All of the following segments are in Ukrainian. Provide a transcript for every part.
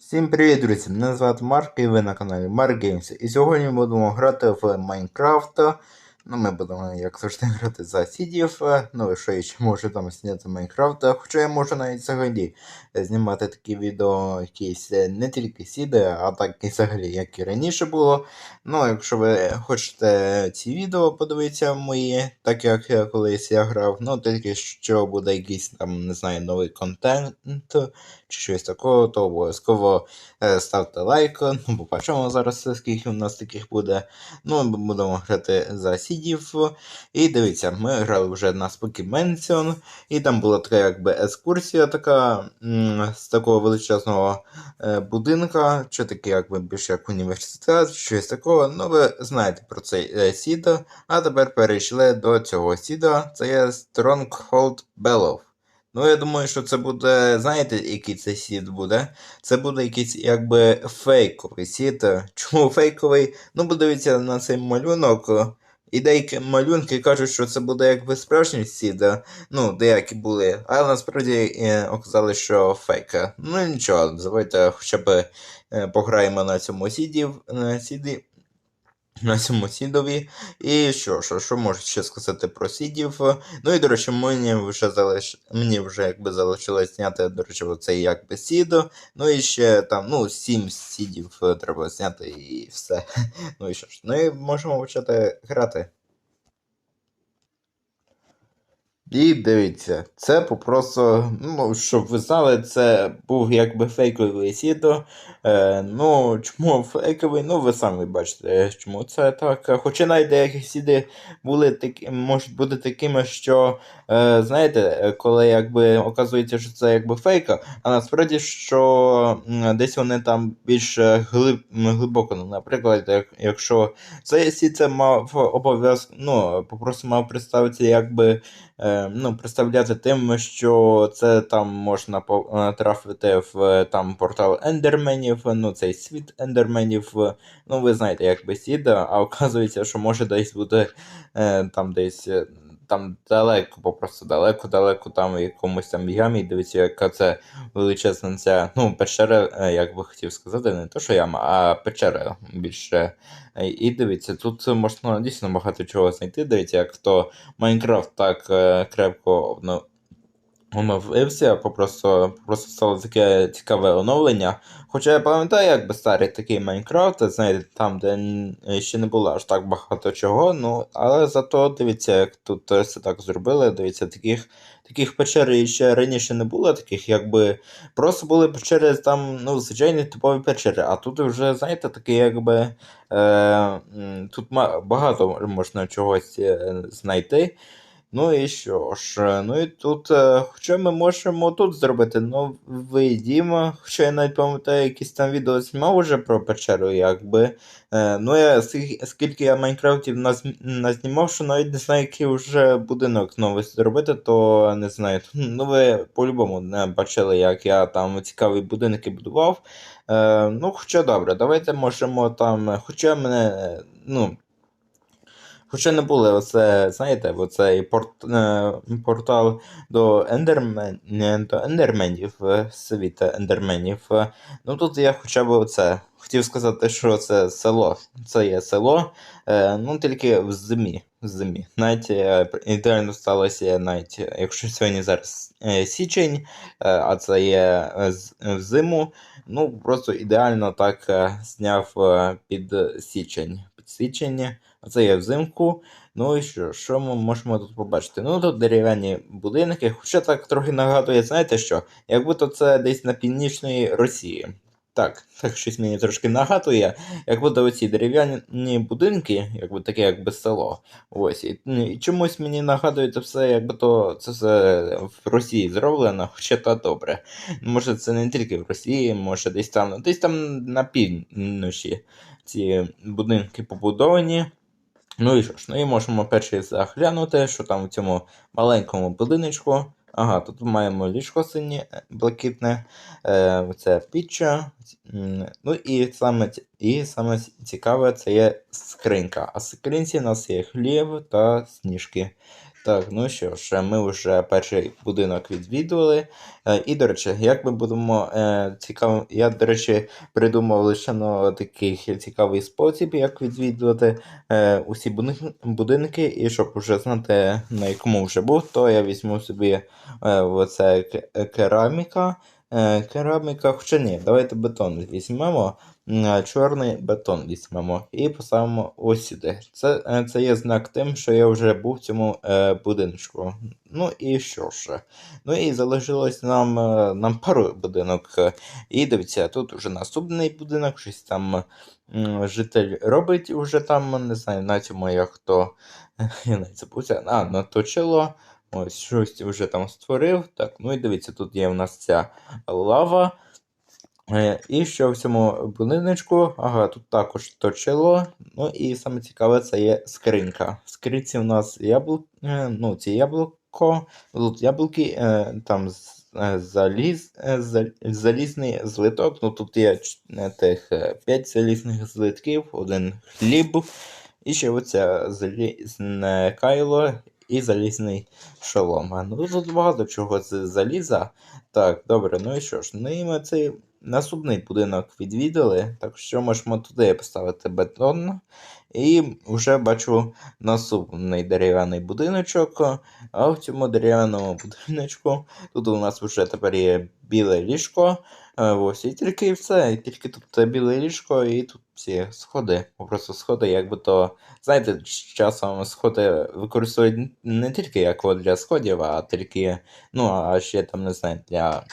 Всім привіт, друзі! Мене звати Марк і ви на каналі Mark Games. І сьогодні будемо грати в Майнкрафт. Ну, ми будемо, як завжди, грати за сідів. Ну, і що я ще можу там зняти Майнкрафт. Хоча я можу навіть взагалі знімати такі відео, якісь е, не тільки сіди, а так і взагалі, як і раніше було. Ну, якщо ви хочете ці відео подивитися мої, так як я колись я грав, ну тільки що буде якийсь там, не знаю, новий контент чи щось такого, то обов'язково е, ставте лайк. Ну, побачимо зараз, скільки у нас таких буде. Ну, ми будемо грати за сідів. І дивіться, ми грали вже на Spooky Mansion, і там була така якби екскурсія така з такого величезного е, будинка, чи таке якби більше як університет, щось такого. Ну, ви знаєте про цей е, сід. А тепер перейшли до цього сіда. Це є Stronghold Bellow. Ну, я думаю, що це буде, знаєте, який це сід буде? Це буде якийсь якби фейковий сід. Чому фейковий? Ну, подивіться на цей малюнок. І деякі малюнки кажуть, що це буде якби справжній сід. Ну, деякі були. Але насправді е, оказали, що фейк. Ну нічого, давайте хоча б е, пограємо на цьому сіді. На сіді на цьому сідові. І що, що, що можу ще сказати про сідів? Ну і до речі, мені вже залиш... мені вже якби залишилось зняти, до речі, оцей якби сід. Ну і ще там, ну, сім сідів треба зняти і все. Ну і що ж, ну і можемо почати грати. І дивіться, це попросту, ну, щоб ви знали, це був якби фейковий сідо. Е, ну, чому фейковий? Ну, ви самі бачите, чому це так. Хоча навіть деякі сіди були такі, можуть бути такими, що, е, знаєте, коли якби оказується, що це якби фейка, а насправді, що десь вони там більш глиб, глибоко. Ну, Наприклад, як, якщо цей це мав обов'язок, ну, попросту мав представитися якби. Е, ну, представляти тим, що це там можна потрапити в там портал ендерменів, ну цей світ ендерменів. Ну, ви знаєте, як бесіда, а оказується, що може десь бути е, там десь. Там далеко, попросту далеко-далеко, там в якомусь там ямі, дивіться, яка це величезна ця ну, печера, е, як би хотів сказати, не то, що яма, а печера більше. І дивіться, тут можна дійсно багато чого знайти. Дивіться, як то Майнкрафт так е, крепко оновився, попросту, просто стало таке цікаве оновлення. Хоча я пам'ятаю, якби старий такий Майнкрафт, знаєте, там, де ще не було аж так багато чого, ну, але зато дивіться, як тут все так зробили, дивіться, таких таких печер ще раніше не було, таких якби просто були печери там, ну, звичайні типові печери, а тут вже, знаєте, таке якби е, тут багато можна чогось е, знайти. Ну і що ж, ну і тут, е, хоча ми можемо тут зробити новий дім, хоча я навіть пам'ятаю, якісь там відео знімав уже про печеру, якби. Е, ну я скільки я Майнкрафтів назнімав, що навіть не знаю, який вже будинок новий зробити, то не знаю. Ну ви по-любому не бачили, як я там цікаві будинки будував. Е, ну, хоча добре, давайте можемо там. Хоча мене. ну, Хоча не були оце, знаєте, оцей порт, е, портал до ендермен, до ендерменів, світ ендерменів. Ну тут я хоча б оце. Хотів сказати, що це село. Це є село, е, ну тільки в зимі. В зимі. Навіть е, ідеально сталося, навіть якщо сьогодні зараз е, січень, е, а це є е, в зиму. Ну просто ідеально так е, зняв е, під січень. Під січень. Це є взимку. Ну і що що ми можемо тут побачити? Ну тут дерев'яні будинки, хоча так трохи нагадує, знаєте що? Як будто це десь на північній Росії. Так, так щось мені трошки нагадує, як будто оці дерев'яні будинки, якби таке, якби село. Ось. І, і чомусь мені нагадує це все, якби то це все в Росії зроблено, хоча то добре. Може це не тільки в Росії, може десь там, десь там на півночі ці будинки побудовані. Ну і що ж, ну і можемо перший заглянути, що там в цьому маленькому будиночку. Ага, тут маємо ліжко синє, е, блакитне, е, це піччя. Ну і саме і саме цікаве це є скринька. А в скринці у нас є хліб та сніжки. Так, ну що ж, ми вже перший будинок відвідували. Е, І, до речі, як ми будемо е, цікаво, я, до речі, придумав лише ну, такий цікавий спосіб, як відвідувати е, усі будинки, і щоб вже знати, на якому вже був, то я візьму собі е, оце кераміка. Е, кераміка, хоча ні, давайте бетон візьмемо. Е, Чорний бетон візьмемо і поставимо ось сюди. Це, е, це є знак тим, що я вже був в цьому е, будиночку. Ну і що ж. Ну і залишилось нам, нам пару будинок. І дивіться, тут вже наступний будинок, щось там житель робить уже там, не знаю, на цьому я хто. Я навіть забувся. А, наточило. Ось щось вже там створив. Так, ну і дивіться, тут є у нас ця лава. Е, І що в цьому будиночку? Ага, тут також точило. Ну і саме цікаве, це є скринька. В скринці у нас яблук, е, ну, ці яблуко, тут яблуки, е, там заліз, залізний злиток. Ну тут є тих 5 залізних злитків, один хліб, і ще оця залізне кайло і залізний шолом. Ну тут багато чого з заліза. Так, добре, ну і що ж, ну ми цей наступний будинок відвідали, так що можемо туди поставити бетон. І вже бачу наступний дерев'яний будиночок. А в цьому дерев'яному будиночку тут у нас вже тепер є біле ліжко. Ось, і тільки і все. І тільки тут біле ліжко, і тут всі сходи. Просто сходи, якби то. Знаєте, часом сходи використовують не тільки як от для сходів, а тільки, ну, а ще там, не знаю, для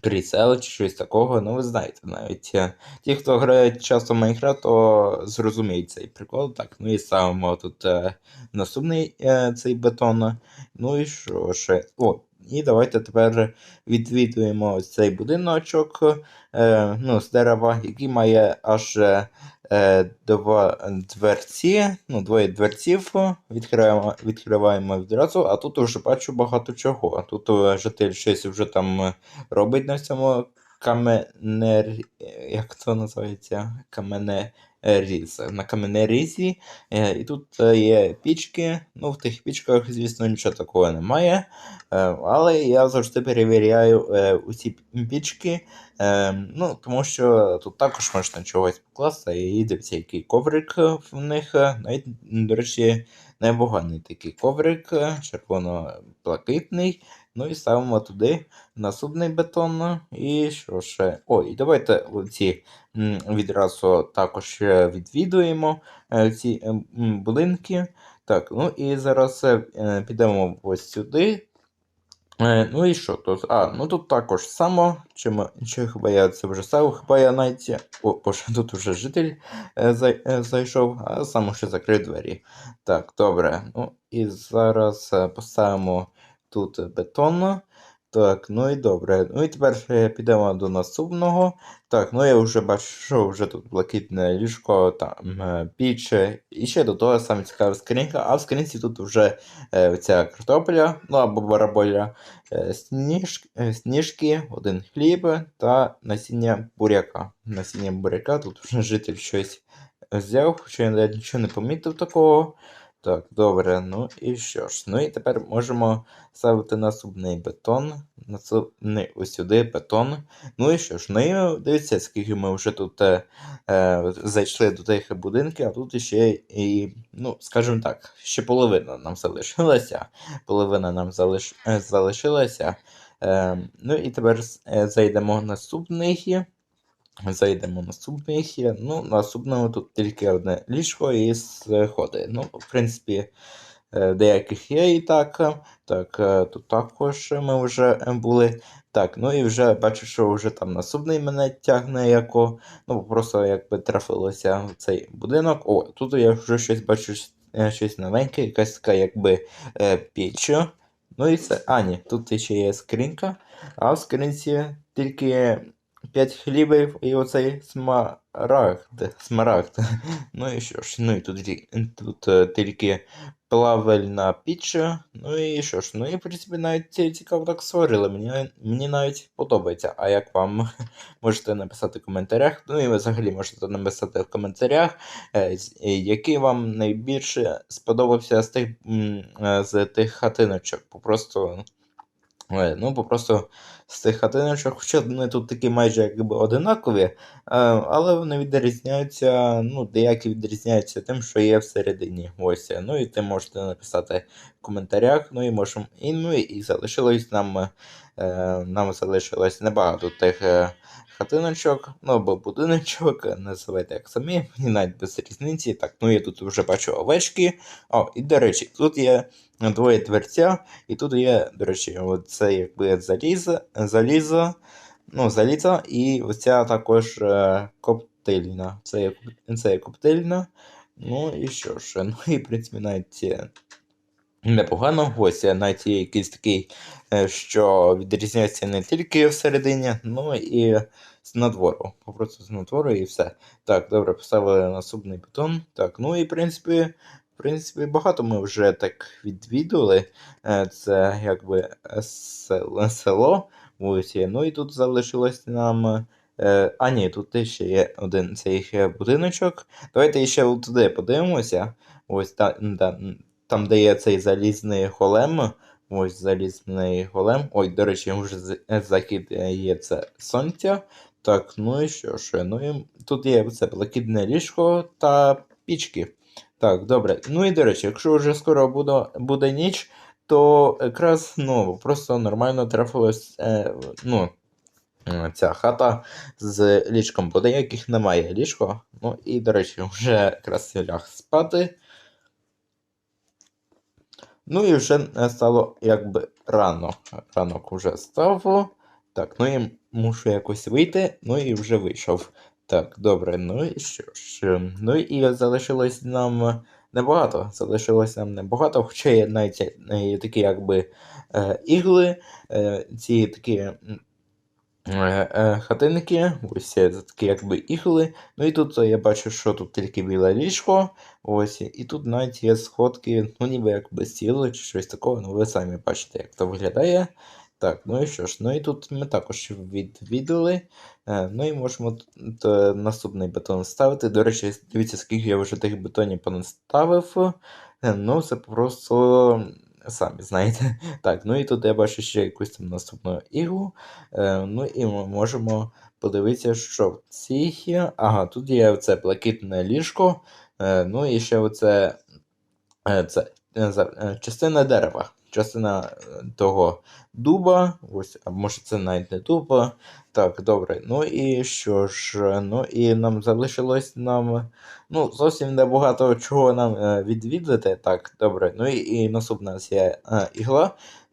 крісел чи щось такого. Ну, ви знаєте, навіть е, ті, хто грають часто в Майнкрафт, то зрозуміють цей прикол. Так, ну і ставимо тут е, наступний е, цей бетон. Ну і що ще? О, і давайте тепер відвідуємо ось цей будиночок е, ну, з дерева, який має аж е, е, два дверці, ну, двоє дверців. Відкриваємо, відкриваємо відразу, а тут вже бачу багато чого. Тут е, житель щось вже там робить на цьому каменер... як це називається? Каменеріз. На каменерізі. Е, І тут е, є пічки. Ну, в тих пічках, звісно, нічого такого немає. Е, Але я завжди перевіряю е, усі пічки. Е, ну, тому що тут також можна чогось покласти. І дивіться, який коврик в них. Навіть, до речі, непоганий такий коврик, червоно-блакитний. Ну і ставимо туди наступний бетон. І що ще? О, і давайте ці відразу також відвідуємо е, ці е, будинки. Так, ну і зараз е, підемо ось сюди. Ну і що тут? А, ну тут також само, чи, чи хіба я це вже став, хіба я навіть. О, боже, тут вже житель зай- зайшов, а сам ще закрив двері. Так, добре. Ну і зараз поставимо тут бетон. Так, ну і добре. Ну і тепер е, підемо до наступного. Так, ну я вже бачу, що вже тут блакитне ліжко, там е, піч, е, і ще до того саме цікава скринька, а в скринці тут вже е, ця картопля, ну або бараболя, е, сніж, е, сніжки, один хліб та насіння буряка. Насіння буряка, тут вже житель щось взяв, хоча я нічого не помітив такого. Так, добре, ну і що ж? Ну і тепер можемо ставити наступний бетон. Наступний ось сюди бетон. Ну і що ж, ну і дивіться, скільки ми вже тут е, е, зайшли до тих будинків, а тут ще і, ну, скажімо так, ще половина нам залишилася. Половина нам залиш, е, залишилася. Е, ну і тепер е, зайдемо в наступний. Зайдемо в наступний. Ну, наступному тут тільки одне ліжко і сходи. Ну, в принципі, е, деяких є і так. Так, е, тут також ми вже е, були. Так, ну і вже бачу, що вже там наступний мене тягне, яко. Ну, просто якби трафилося в цей будинок. О, тут я вже щось бачу щось новеньке, якась така якби піч. Ну і це. А, ні, тут ще є скринька, а в скринці тільки 5 хлібів і оцей смарагд. смарагд. Ну і що ж, ну і тут, тут е, тільки плавельна піч. Ну і що ж, ну і в принципі навіть ці- цікаво так створили. Мені, мені навіть подобається. А як вам можете написати в коментарях. Ну і ви взагалі можете написати в коментарях, е, е, який вам найбільше сподобався з тих, з тих хатиночок. Попросту. Ну, попросту з тих хатиночок, хоча вони тут такі майже якби одинакові, е, але вони відрізняються, ну, деякі відрізняються тим, що є всередині. Ось. е, Ну і ти можете написати в коментарях. Ну і можемо. І, ну і залишилось нам. е, Нам залишилось небагато тих хатиночок, ну або будиночок, називайте як самі, мені навіть без різниці. Так, ну я тут вже бачу овечки. О, і до речі, тут є двоє дверця, і тут є, до речі, це якби залізо, залізо, ну, залізо, і оця також е, коптильна. Це є, це є коптильна. Ну і що ж, ну і в принципі навіть. Непогано, ось навіть є якийсь такий, е, що відрізняється не тільки всередині, ну і з надвору. Просто з надвору і все. Так, добре, поставили наступний бетон. Так, ну і в принципі, принципі, багато ми вже так відвідали. Е, Це якби село. Ну і тут залишилось нам. е, А, ні, тут ще є один цей будиночок. Давайте ще туди подивимося. Ось та, да, там, де є цей залізний голем. Ось залізний голем. Ой, до речі, вже е, захід є це сонця. Так, ну і що ж, ну і тут є це блакитне ліжко та пічки. Так, добре. Ну і до речі, якщо вже скоро буде, буде ніч, то якраз ну, просто нормально трапилось е, ну, е, ця хата з ліжком, бо деяких немає ліжко. Ну і, до речі, вже якраз ляг спати. Ну і вже стало якби рано. Ранок вже став. Так, ну і мушу якось вийти, ну і вже вийшов. Так, добре, ну і що ж. Ну і залишилось нам небагато. Залишилось нам небагато, хоча є навіть е, такі якби е, ігли, е, ці такі. Е, е, хатинки, ось це такі якби ігли. Ну і тут е, я бачу, що тут тільки біле ліжко. Ось, і тут навіть є сходки, ну ніби якби стіли чи щось такого. Ну ви самі бачите, як це виглядає. Так, ну і що ж, ну і тут ми також відвідали. Е, ну і можемо наступний бетон ставити. До речі, дивіться, скільки я вже тих бетонів понаставив. Е, Ну, це просто самі знаєте. Так, ну і тут я бачу ще якусь там наступну іглу. Е, ну і ми можемо подивитися, що в цій. Ага, тут є оце блакитне ліжко. Ну і ще оце це, частина дерева. Частина е, того дуба. Ось, а може це навіть не дуба. Так, добре. Ну і що ж, е, ну і нам залишилось нам. Ну, зовсім небагато чого нам е, відвідати. Так, добре. Ну і, і наступна е, ігла.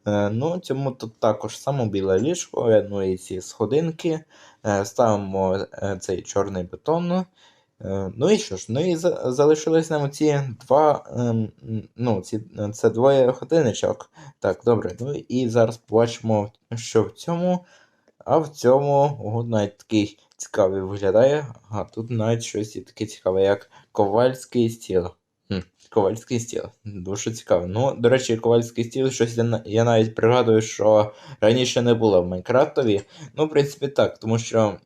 Е, Ну, цьому тут також само біле ліжко, е, ну і ці сходинки. Е, Ставимо е, цей чорний бетон. Е, Ну і що ж, ну і за- залишились нам ці два, ем, ну, ці, це двоє годинничок. Так, добре. Ну і зараз побачимо, що в цьому. А в цьому ого, навіть такий цікавий виглядає. Ага, тут навіть щось є таке цікаве, як ковальський стіл. Хм, ковальський стіл. Дуже цікаво. Ну, до речі, ковальський стіл, щось я, я навіть пригадую, що раніше не було в Майнкрафтові. Ну, в принципі, так, тому що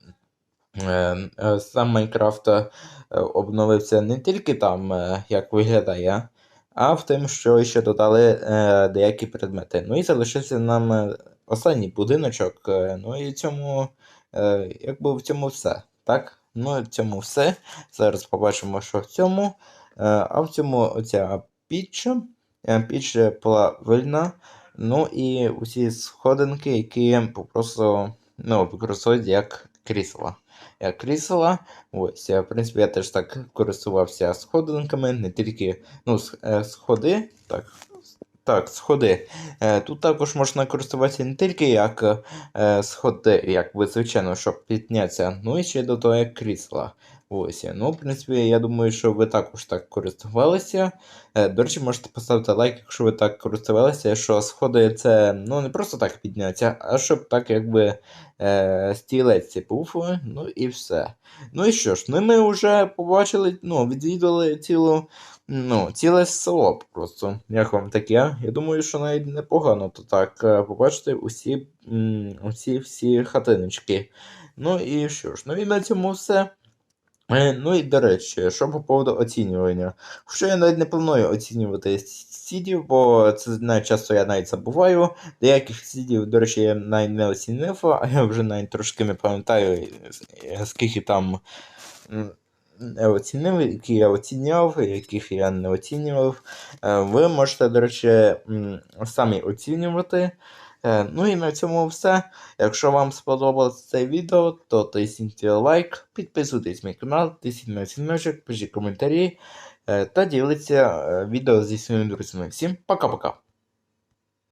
сам Майнкрафт е, обновився не тільки там, е, як виглядає, а в тим, що ще додали е, деякі предмети. Ну і залишився нам е, останній будиночок. е, Ну і цьому, е, якби в цьому все. Так? Ну, в цьому все. Зараз побачимо, що в цьому. Е, А в цьому оця піч, е, піч плавильна. Ну і усі сходинки, які просто ну, використовують як крісла. Як крісла. Ось, в принципі, я теж так користувався сходинками, не тільки ну, е, сходи. Так, так, сходи. Е, Тут також можна користуватися не тільки як сходи, як би, звичайно, щоб піднятися, ну і ще до того як крісла. Ось. Ну, в принципі, я думаю, що ви також так користувалися. Е, До речі, можете поставити лайк, якщо ви так користувалися, що сходи це ну, не просто так підняття, а щоб так якби е, стілець був. Ну і все. Ну і що ж, ну ми вже побачили, ну, відвідали цілу, ну, ціле село просто. Як вам таке? Я думаю, що навіть непогано то так е, побачити усі, усі всі хатиночки. Ну і що ж, ну і на цьому все. Ну і до речі, що по поводу оцінювання. Що я навіть не планую оцінювати сідів, бо це навіть часто я навіть забуваю. Деяких сідів, до речі, я навіть не оцінив, а я вже навіть трошки не пам'ятаю, е, скільки там не оцінив, які я оціняв, яких я не оцінював. Е, Ви можете, до речі, самі оцінювати. Е, Ну і на цьому все. Якщо вам сподобалось це відео, то тисніть лайк, підписуйтесь на мій канал, тисніть на дзвіночок, пишіть коментарі е, та діліться е, відео зі своїми друзями. Всім пока-пока!